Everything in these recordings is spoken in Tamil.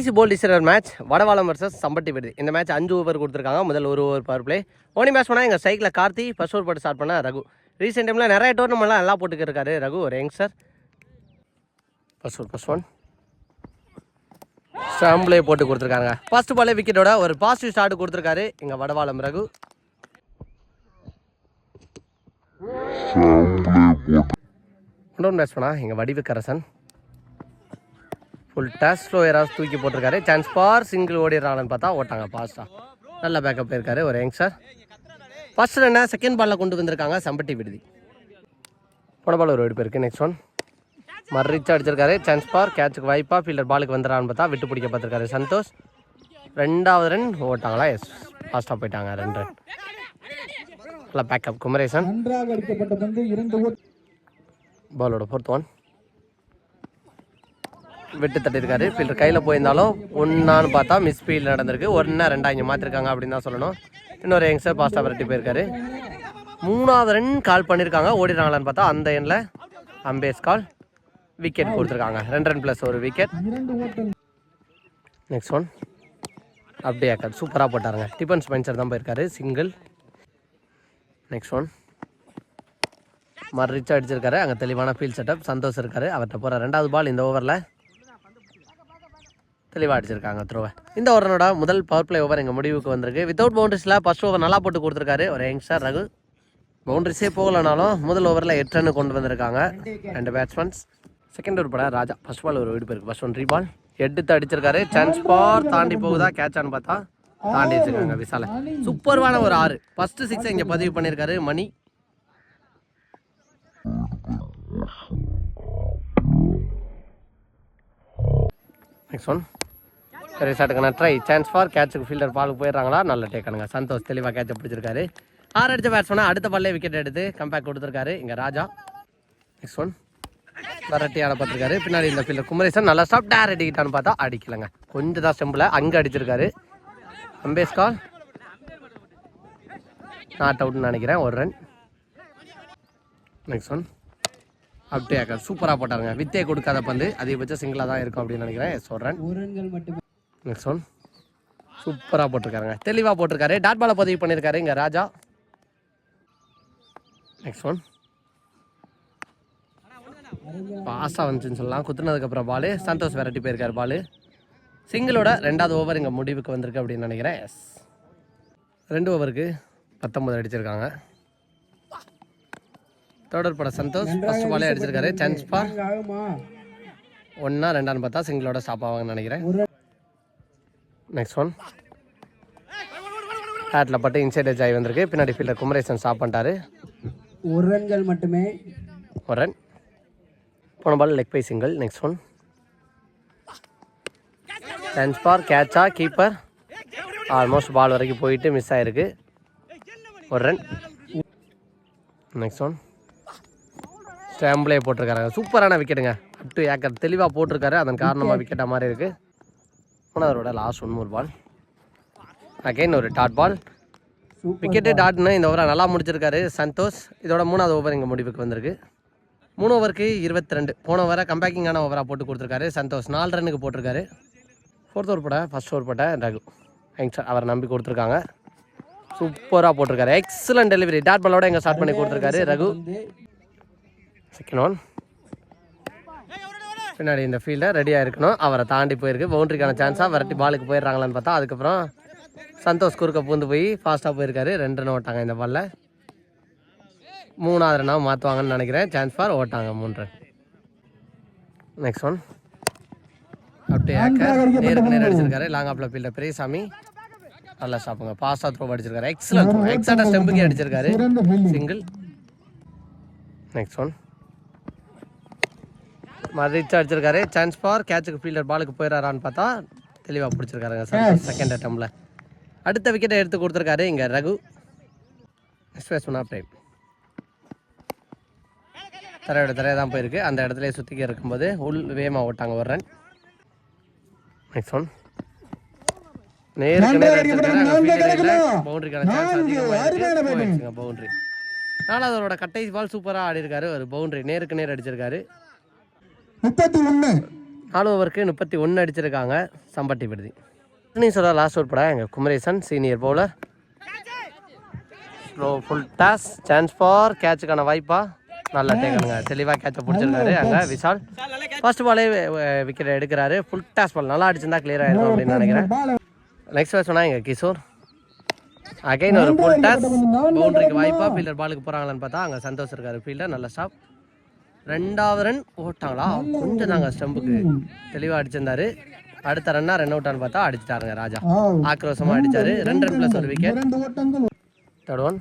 ஈஸி போல் டிசைனர் மேட்ச் வடவாளம் வர்சஸ் சம்பட்டி விடுது இந்த மேட்ச் அஞ்சு ஓவர் கொடுத்துருக்காங்க. முதல் ஒரு ஓவர் பவர் பிளே ஓனி மேட்ச் பண்ணால் எங்கள் சைக்கிளில் கார்த்தி ஃபர்ஸ்ட் ஓவர் போட்டு ஸ்டார்ட் பண்ண ரகு. ரீசெண்ட் டைமில் நிறைய டோர்னமெண்ட்லாம் நல்லா போட்டுக்கு இருக்காரு ரகு. ஒரு youngster first over first one ஸ்டாம்ப்லேயே போட்டு கொடுத்துருக்காங்க. ஃபர்ஸ்ட் பாலே விக்கெட்டோட ஒரு பாசிட்டிவ் ஸ்டார்ட் கொடுத்துருக்காரு எங்கள் வடவாளம் ரகு. இன்னொரு மேட்ச் பண்ணா எங்கள் வடிவுக்கரசன் ஃபுல் டேஸ் ஸ்லோ யாராவது தூக்கி போட்டிருக்காரு. சான்ஸ் பார் சிங்கிள் ஓடிடுறாங்கன்னு பார்த்தா ஓட்டாங்க பாஸ்டா நல்ல பேக்கப் இருக்காரு ஒரு யங்ஸ்டர் ஃபர்ஸ்ட் ரன்னை செகண்ட் பாலில் கொண்டு வந்திருக்காங்க சம்பட்டி விடுதி. போன பால் ஒரு வெடிப்பு இருக்குது நெக்ஸ்ட் ஒன் மர்ரிச்சா அடிச்சிருக்காரு சான்ஸ் பார் கேட்சுக்கு வாய்ப்பா ஃபீல்டர் பாலுக்கு வந்துடுறான்னு பார்த்தா விட்டு பிடிக்க பார்த்துருக்காரு சந்தோஷ். ரெண்டாவது ரன் ஓட்டாங்களா எஸ் ஃபாஸ்ட்டாக போயிட்டாங்க ரெண்டு ரன் நல்லா பேக்கப் குமரேசன். பாலோட ஃபோர்த் ஒன் விட்டு தட்டியிருக்காரு. ஃபீல்டர் கையில் போயிருந்தாலும் ஒன்றான்னு பார்த்தா மிஸ் ஃபீல்டு நடந்திருக்கு. ஒன்றா ரெண்டா இங்கே மாற்றிருக்காங்க அப்படின்னு தான் சொல்லணும். இன்னொரு யங்ஸ்டர் பாஸ்டா விரட்டி போயிருக்காரு. மூணாவது ரன் கால் பண்ணியிருக்காங்க ஓடிடுறாங்களான்னு பார்த்தா அந்த எண்ணில் அம்பேஸ் கால் விக்கெட் கொடுத்துருக்காங்க. ரெண்டு ரன் ப்ளஸ் ஒரு விக்கெட் நெக்ஸ்ட் ஒன் அப்படியே அக்கா சூப்பராக போட்டாருங்க. டிஃபன் ஸ்பென்சர் தான் போயிருக்காரு. சிங்கிள் நெக்ஸ்ட் ஒன் மர்ரிச்சா அடிச்சிருக்காரு. அங்கே தெளிவான ஃபீல்ட் செட்டப் சந்தோஷ் இருக்காரு. அவர்கிட்ட போகிற ரெண்டாவது பால் இந்த ஓவரில் தெளிவாக அடிச்சிருக்காங்க த்ரோவை இந்த ஓவரனோட முதல் பவர் பிளே ஓவர் எங்கள் முடிவுக்கு வந்திருக்கு. வித்தவுட் பவுண்டரிஸில் ஃபஸ்ட் ஓவர் நல்லா போட்டு கொடுத்துருக்காரு. ஒரு யங்ஸ்டர் ரகு. பவுண்டரிஸே போகலனாலும் முதல் ஓவரில் எட்டு ரன் கொண்டு வந்திருக்காங்க. ரெண்டு பேட்ஸ்மேன்ஸ் செகண்ட் ஒரு பட ராஜா. ஃபஸ்ட் பால் ஒரு விடுப்பு இருக்குது ஃபஸ்ட் ஒன் ரீபால் எடுத்து அடிச்சிருக்காரு. சான்ஸ் பார் தாண்டி போகுதா? கேட்சான்னு பார்த்தா தாண்டி வச்சிருக்காங்க விசால. சூப்பர்வான ஒரு ஆறு. ஃபர்ஸ்ட் சிக்ஸ் இங்கே பதிவு பண்ணியிருக்காரு மணி. நெக்ஸ்ட் ஒன் சரி சாட்டுக்கான ட்ரை சான்ஸ் ஃபார் கேட்சுக்கு ஃபீல்டர் பாலுக்கு போயிடுறாங்களா? நல்ல டேக்கனுங்க சந்தோஷ் தெளிவாக கேட்சை பிடிச்சிருக்காரு. ஆறு அடிச்ச பேட்ஸ்மேனா அடுத்த பால்லே விக்கெட் எடுத்து கம்பேக் கொடுத்துருக்காரு. இங்கே ராஜா. நெக்ஸ்ட் ஒன் வரட்டி ஆட பார்த்துருக்காரு. பின்னாடி இந்த ஃபீல்டர் குமரேசன் நல்லா ஸ்டாப் டேர் அடிக்கிட்டான்னு பார்த்தா அடிக்கலைங்க. கொஞ்சம் தான் ஸ்டெம்பில் அங்கே அடிச்சிருக்காரு. அம்பேஸ் கால் நாட் அவுட்னு நினைக்கிறேன். ஒரு ரன் நெக்ஸ்ட் ஒன் அப்படியே சூப்பராக போட்டாருங்க. வித்தே கொடுக்காத பந்து. அதிகபட்சம் சிங்கிளாக தான் இருக்கும் அப்படின்னு நினைக்கிறேன். எஸ் ஒரு ரன் ஒரு ரன்கள் மட்டுமே நெக்ஸ்ட் ஒன் சூப்பராக போட்டிருக்காருங்க. தெளிவாக போட்டிருக்காரு. டாட் பாலை பதிவு பண்ணியிருக்காரு இங்கே ராஜா. நெக்ஸ்ட் ஒன் பாஸாக வந்துச்சுன்னு சொல்லலாம். குத்துனதுக்கப்புறம் பாலு சந்தோஷ் வெரைட்டி போயிருக்காரு பாலு சிங்கிளோட ரெண்டாவது ஓவர் இங்கே முடிவுக்கு வந்திருக்கு அப்படின்னு நினைக்கிறேன். எஸ் ரெண்டு ஓவருக்கு பத்தொம்பது அடிச்சிருக்காங்க. தொடர் பட சந்தோஷ் ஃபர்ஸ்ட் பாலே அடிச்சிருக்காரு. Chance for. ஒன்றா ரெண்டான்னு பார்த்தா சிங்கிளோட ஸ்டாப் ஆவாங்கன்னு நினைக்கிறேன். நெக்ஸ்ட் ஒன் ஹேட்டில் பட்டு இன்சைட் எஜ் ஆகி வந்திருக்கு பின்னாடி ஃபீல்டர் குமரேசன் ஸ்டாப் பண்ணிட்டாரு. ஒரு ரன்கள் மட்டுமே. ஒரு ரன் போன ball leg bye single next one chance for கேட்சா keeper almost ball வரைக்கும் போயிட்டு மிஸ் ஆயிருக்கு. ஒரு ரன் நெக்ஸ்ட் ஒன் ஸ்டாம்பிளே போட்டிருக்காங்க சூப்பரான விக்கெட்டுங்க அப் டு ஏக்கர் தெளிவாக போட்டிருக்காரு. அதன் காரணமாக விக்கெட்டாக மாதிரி இருக்குது மூணாவதோட லாஸ்ட் ஒன் ஒரு பால் அகைன் ஒரு டாட் பால் விக்கெட்டு டாட்னு இந்த ஓவரை நல்லா முடிச்சிருக்காரு சந்தோஷ். இதோட மூணாவது ஓவர் இங்கே முடிவுக்கு வந்திருக்கு. மூணு ஓவருக்கு இருபத்தி ரெண்டு போன ஓவரை கம்பேக்கிங்கான ஓவராக போட்டு கொடுத்துருக்காரு சந்தோஷ். நாலு ரன்னுக்கு போட்டிருக்காரு. ஃபோர்த் ஓவர் போட்ட ஃபர்ஸ்ட் ஓவர் போட்ட ரகு. யங்ஸ்டர் அவரை நம்பி கொடுத்துருக்காங்க. சூப்பராக போட்டிருக்காரு. எக்ஸலன்ட் டெலிவரி டாட் பாலோட எங்கே ஸ்டார்ட் பண்ணி கொடுத்துருக்காரு ரகு. செகண்ட் ஒன் பின்னாடி இந்த ஃபீல்டர் ரெடியாக இருக்கணும் அவரை தாண்டி போயிருக்கு. பவுண்டரிக்கான சான்ஸாக விரட்டி பாலுக்கு போயிடுறாங்களான்னு பார்த்தா அதுக்கப்புறம் சந்தோஷ் குறுக்க பூந்து போய் ஃபாஸ்ட்டாக போயிருக்காரு. ரெண்டு ரன் ஓட்டாங்க இந்த பால்ல மூணாவது ரன்னாக மாற்றுவாங்கன்னு நினைக்கிறேன். சான்ஸ் ஃபார் ஓட்டாங்க மூணு ரன் நெக்ஸ்ட் ஒன் அப்படியே நேருக்கு நேரம் அடிச்சிருக்காரு. லாங் ஆப்ல ஃபீல்டர் பெரியசாமி. நல்லா ஸ்டாப்புங்க பாஸ்டாக த்ரோ அடிச்சிருக்காரு. எக்ஸலன்ட் எக்ஸாக்டாக ஸ்டெம்புக்கே அடிச்சிருக்காரு. சிங்கிள் நெக்ஸ்ட் ஒன் மதிச்சு அடிச்சிருக்காரு. சான்ஸ் ஃபார் கேட்சுக்கு ஃபீல்டர் பாலுக்கு போயிடறான்னு பார்த்தா தெளிவாக பிடிச்சிருக்காருங்க சார் செகண்ட் அட்டம்ல அடுத்த விக்கெட்டை எடுத்து கொடுத்துருக்காரு இங்கே ரகு. எக்ஸ்பிரஸ் பண்ணா பிரேம் தரையோட தரையை தான் போயிருக்கு. அந்த இடத்துல சுற்றிக்க இருக்கும்போது உள் வேகமாக ஓட்டாங்க ஒரு ரன் நெக்ஸ்ட் ஒன் நேருக்கு பவுண்டரி நாலாவதோட கட்டை பால் சூப்பராக ஆடி இருக்காரு ஒரு பவுண்டரி நேருக்கு நேர் அடிச்சிருக்காரு. முப்பத்தி ஒண்ணு நாலு ஓவருக்கு முப்பத்தி ஒன்று அடிச்சிருக்காங்க. சம்பட்டி விடுதி. இன்னிங்ஸோட லாஸ்ட் ஓவர் படம் எங்கள் Kumaresan senior bowler slow full toss chance for கேட்சுக்கான வாய்ப்பா. நல்லா டேக்கனுங்க தெளிவாக கேட்சை பிடிச்சிருக்காரு. அங்கே விஷால். ஃபர்ஸ்ட் பாலே விக்கெட் எடுக்கிறாரு. ஃபுல் டாஸ் பால் நல்லா அடிச்சிருந்தா கிளியர் ஆயிருக்கும் அப்படின்னு நினைக்கிறேன். நெக்ஸ்ட் சொன்னா எங்கள் கிஷோர். அகைன் ஒரு ஃபுல் டாஸ் பவுண்டரிக்கு வாய்ப்பா ஃபீல்டர் பாலுக்கு போகிறாங்களான்னு பார்த்தா அங்கே சந்தோஷ் இருக்காரு. ஃபீல்டர் நல்ல ஸ்டாப் ரெண்டாவது ரன் ஓட்டாங்களா? கொஞ்சம் தாங்க ஸ்டம்புக்கு தெளிவாக அடிச்சிருந்தாரு. அடுத்த ரன்னா ரன் அவுட்டான்னு பார்த்தா அடிச்சிட்டாருங்க ராஜா. ஆக்ரோஷமாக அடிச்சாரு. ரெண்டு ரன் ப்ளஸ் ஒரு விக்கெட் தேர்ட் ஒன்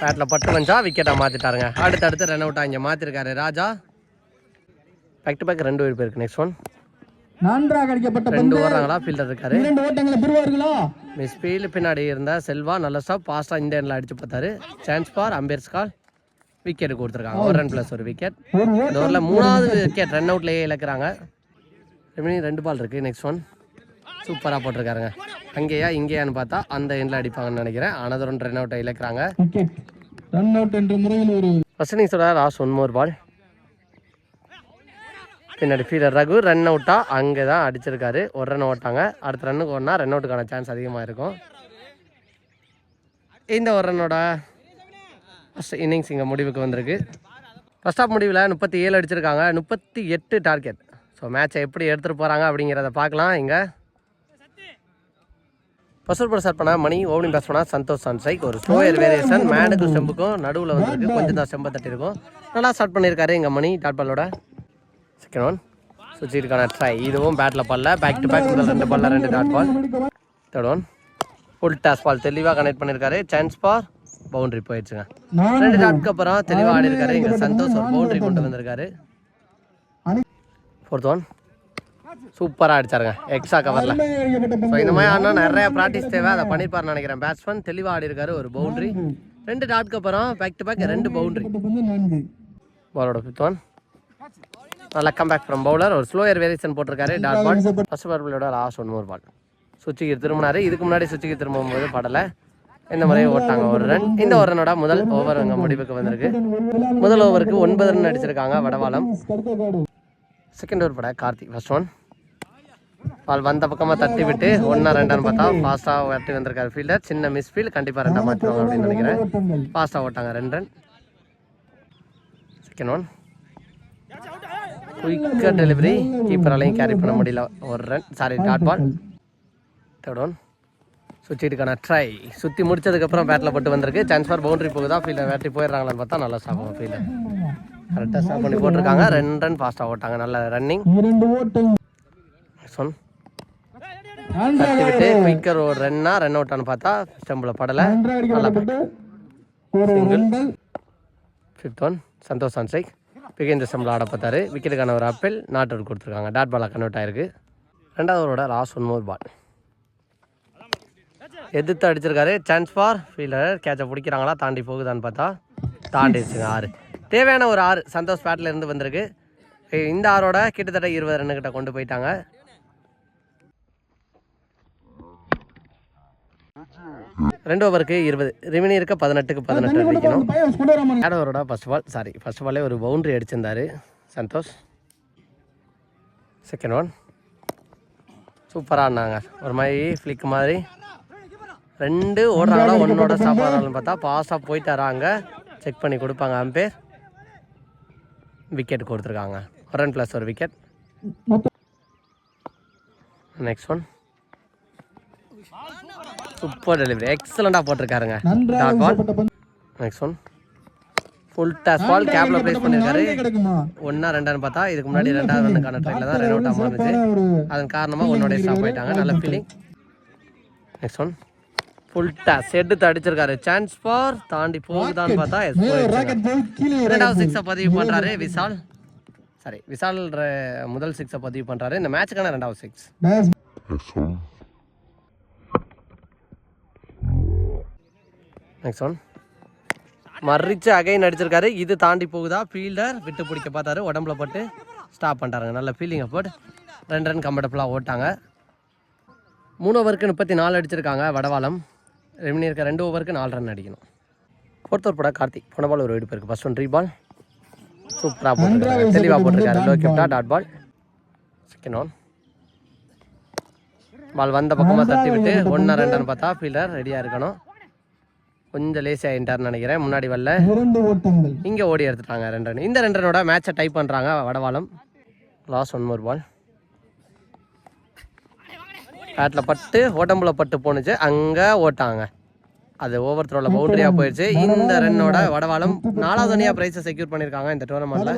பேட்டில் பட்டு வந்தா விக்கெட்டை மாற்றிட்டாருங்க அடுத்து அடுத்து ரன் அவுட்டாக இங்கே மாற்றிருக்காரு ராஜா. பேக் டு பேக் ரெண்டு விழுப்பு இருக்கு நெக்ஸ்ட் ஒன் நன்றாக அடிக்கப்பட்ட ரெண்டு ஓடுறாங்களா? ஃபீல்டர் இருக்காரு. இரண்டு ஓட்டங்களை பெறுவார்களா? மிஸ் ஃபீல்டு பின்னாடி இருந்த செல்வா நல்ல ஸ்டாப் ஃபாஸ்ட்டாக இந்த எண்ணில் அடிச்சு பார்த்தாரு. Chance for umpires call wicket கொடுத்துருக்காங்க. ஒரு ரன் ப்ளஸ் ஒரு விக்கெட் இந்த ஓவரில் மூணாவது விக்கெட் ரன் அவுட்லேயே இழக்கிறாங்க. ரெண்டு பால் இருக்குது நெக்ஸ்ட் ஒன் சூப்பராக போட்டிருக்காருங்க. அங்கேயா இங்கேயான்னு பார்த்தா அந்த எண்ணில் அடிப்பாங்கன்னு நினைக்கிறேன். அனதர் ஒன் ரன் அவுட்டை இழக்கிறாங்க. ரன் அவுட் என்ற முறையில் ஒரு ஃபர்ஸ்ட் இன்னிங்ஸோட லாஸ்ட் ஒன் மோர் பால் பின்னாடி ஃபீல்டர் ரகு ரன் அவுட்டா அங்கே தான் அடிச்சிருக்காரு. ஒரு ரன் ஓட்டாங்க. அடுத்த ரன்னுக்கு ஒன்றா ரன் அவுட்டுக்கான சான்ஸ் அதிகமாக இருக்கும். இந்த ஒரு ரன்னோட ஃபஸ்ட் இன்னிங்ஸ் இங்கே முடிவுக்கு வந்திருக்கு. ஃபஸ்ட் ஆஃப் முடிவில் முப்பத்தி ஏழு அடிச்சிருக்காங்க. முப்பத்தி எட்டு டார்கெட் ஸோ மேட்சை எப்படி எடுத்துகிட்டு போகிறாங்க அப்படிங்கிறத பார்க்கலாம். இங்கே ஃபர்ஸ்ட் ஓவர் ஸ்டார்ட் பண்ண மணி ஓப்பனிங் பேஸ் பண்ணால் சந்தோஷ் சன்சைக் ஒரு ஸ்லோயர் வேரியேஷன் மேனுக்கும் செம்புக்கும் நடுவில் வந்துருக்கு. கொஞ்சம் தான் செம்பை தட்டிருக்கும். நல்லா ஸ்டார்ட் பண்ணியிருக்காரு எங்கள் மணி டாட் பாலோட செகண்ட் ஒன் சுவிட்சுக்கான ட்ரை இதுவும் பேட்டில் பால்ல பேக் டு பேக் முதல் ரெண்டு பால்ல ரெண்டு dot ball third one full toss ball தெளிவாக கனெக்ட் பண்ணியிருக்காரு சான்ஸ் பார் பவுண்டரி போயிடுச்சுங்க. ரெண்டு டாட்க்கு அப்புறம் தெளிவாக ஆடி இருக்காரு. இங்கே சந்தோஷ் ஒரு பவுண்டரி கொண்டு வந்திருக்காரு. ஃபோர்த் ஒன் சூப்பராக அடிச்சாருங்க. எக்ஸா கவரில் ஸோ இந்த மாதிரி ஆடினா நிறைய ப்ராக்டிஸ் தேவை. அதை பண்ணியிருப்பாருன்னு நினைக்கிறேன். பேட்ஸ்மேன் தெளிவாக ஆடி இருக்காரு. ஒரு பவுண்டரி. ரெண்டு டாட்க்கு அப்புறம் பேக் டு பேக் ரெண்டு பவுண்டரி. பாலோட ஃபிஃப்த் ஒன் நல்லா கம்பேக் ஃப்ரம் பவுலர் ஒரு ஸ்லோயர் வேரியேஷன் போட்டிருக்காரு. டாட் பால் ஃபர்ஸ்ட் பாலோட லாஸ்ட் ஒன் மோர் பால் சுவிட்சுக்கு திரும்பினாரு. இதுக்கு முன்னாடி சுவிட்சுக்கு திரும்பும்போது படலை. இந்த முறையை ஓட்டாங்க ஒரு ரன். இந்த ஒரு ரனோட முதல் ஓவர் அங்கே முடிவுக்கு வந்திருக்கு. முதல் ஓவருக்கு ஒன்பது ரன் அடிச்சிருக்காங்க வடவாளம். செகண்ட் ஓவர் பட கார்த்திக் ஃபர்ஸ்ட் ஒன் பால் வந்த பக்கமாக தட்டி விட்டு ஒன்றா ரெண்டான்னு பார்த்தா ஃபாஸ்ட்டாக வெட்டி வந்திருக்காரு ஃபீல்டர் சின்ன மிஸ் ஃபீல்ட் கண்டிப்பாக ரெண்டாக மாற்றுவாங்க அப்படின்னு நினைக்கிறேன். ஃபாஸ்ட்டாக ஓட்டாங்க ரெண்டு ரன். செகண்ட் ஒன் குயிக்காக டெலிவரி கீப்பராலையும் கேரி பண்ண முடியல. ஒரு run sorry dot ball third one சுற்றிட்டுக்கான try சுற்றி முடிச்சதுக்கப்புறம் பேட்டில் போட்டு வந்திருக்கு. சான்ஸ் ஃபார் பவுண்டரி போகுதா? ஃபீல்டர் வேட்டி போயிடுறாங்களான்னு பார்த்தா நல்லா ஸ்டாப் ஆகும் ஃபீல்டர் கரெக்டாக ஸ்டாப் பண்ணி போட்டிருக்காங்க ரெண்டு ரன் ஃபாஸ்ட்டாக ஓட்டாங்க. நல்ல ரன்னிங் இரண்டு ஓட்டம் நெக்ஸ்ட் ஒன் தட்டி விட்டு குயிக்கர் ஒரு ரன்னா ரன் அவுட்டான்னு பார்த்தா ஸ்டம்பில் படலை. நல்லா சிங்கிள் ஃபிஃப்த் ஒன் சந்தோஷ் சான்சைக் பிகேந்திர சம்பளம் ஆட பார்த்தாரு. விக்கெட்டுக்கான ஒரு அப்பல் நாட் அவுட் கொடுத்துருக்காங்க டாட் பாலாக கன்வெர்ட் ஆயிருக்கு. ரெண்டாவது ஓவரோட லாஸ்ட் ஒன் மோர் பால் எதிர்த்து அடிச்சிருக்காரு. சான்ஸ் ஃபார் ஃபீல்டர் கேட்சை பிடிக்கிறாங்களா? தாண்டி போகுதான்னு பார்த்தா தாண்டிடுச்சுங்க ஆறு. தேவையான ஒரு ஆறு சந்தோஷ் பேட்டில் இருந்து வந்திருக்கு. இந்த ஆறோட கிட்டத்தட்ட இருபது ரன்னுக்கிட்ட கொண்டு போயிட்டாங்க. ரெண்டு ஓவருக்கு இருபது. ரிமினி இருக்க பதினெட்டுக்கு பதினெட்டு அடிக்கணும். ஆடவரோட first of all sorry first ஆலே ஒரு பவுண்டரி அடிச்சிருந்தார் சந்தோஷ். செகண்ட் ஒன் சூப்பராக ஆடினாங்க. ஒரு மாதிரி ஃப்ளிக் மாதிரி. ரெண்டு ஓடுறாங்களா? ஒன்னோட ஸ்டாப் ஆகிறாங்கன்னு பார்த்தா பாஸாக போயிட்டாராங்க செக் பண்ணி கொடுப்பாங்க. அம்பேர் விக்கெட் கொடுத்துருக்காங்க. ஒரு ரன் ப்ளஸ் ஒரு wicket next one super delivery எக்ஸலண்ட்டாக போட்டிருக்காருங்க dot ball. Next one full toss ball கேப்ல ப்ளேஸ் பண்ணியிருக்காரு. ஒன்னா ரெண்டான்னு பார்த்தா இதுக்கு முன்னாடி ரெண்டாவது ரன்னுக்கான ட்ரைல தான் ரன் அவுட் ஆகாம இருந்துச்சு அதன் காரணமாக உன்னோட ஸ்டாப் போயிட்டாங்க. நல்ல feeling next one full toss எடுத்து அடிச்சிருக்காரு சான்ஸ் ஃபார் தாண்டி போகுதான்னு பார்த்தா yes, போயிடுச்சுங்க. ராக்கெட் போய் கீழே ரெண்டாவது சிக்ஸை பதிவு பண்றாரு விஷால் சாரி விஷால் ர- முதல் சிக்ஸை பதிவு பண்றாரு. இந்த மேட்சுக்கான ரெண்டாவது சிக்ஸ் நெக்ஸ்ட் ஒன் மறிச்சு அகைன் அடிச்சிருக்காரு இது தாண்டி போகுதா? ஃபீல்டர் விட்டு பிடிக்க பார்த்தாரு. உடம்புல பட்டு ஸ்டாப் பண்ணிட்டாருங்க. நல்ல ஃபீலிங்கை போட்டு ரெண்டு ரன் கம்ஃபர்டபுளாக ஓட்டாங்க. மூணு ஓவருக்கு முப்பத்தி நாலு அடிச்சிருக்காங்க வடவாளம். ரெமினி இருக்க ரெண்டு ஓவருக்கு நாலு ரன் அடிக்கணும். ஓவர் போட கார்த்திக். போன பால் ஒரு வெடிப்பு இருக்குது ஃபர்ஸ்ட் ஒன் ரீ பால் சூப்பராக போட்டிருக்காரு. தெளிவாக போட்டிருக்காரு. Low கிப்டா dot ball second one ball வந்த பக்கமாக தட்டி விட்டு ஒன்றா ரெண்டுன்னு பார்த்தா ஃபீல்டர் ரெடியாக இருக்கணும். கொஞ்சம் லேசி ஆகிட்டார்னு நினைக்கிறேன். முன்னாடி வரல. இங்கே ஓடி எடுத்துட்டாங்க ரெண்டு ரன் இந்த ரெண்டு ரனோட மேட்சை டைப் பண்ணுறாங்க Vadavalam. Last one more ball battle பட்டு உடம்புல பட்டு போணுச்சு அங்கே ஓட்டாங்க. அது ஓவர் த்ரோவில் பவுண்டரியாக போயிடுச்சு இந்த ரன்னோட வடவாளம் நாலாவது அணியாக ப்ரைஸை செக்யூர் பண்ணியிருக்காங்க இந்த டோர்னமெண்ட்டில்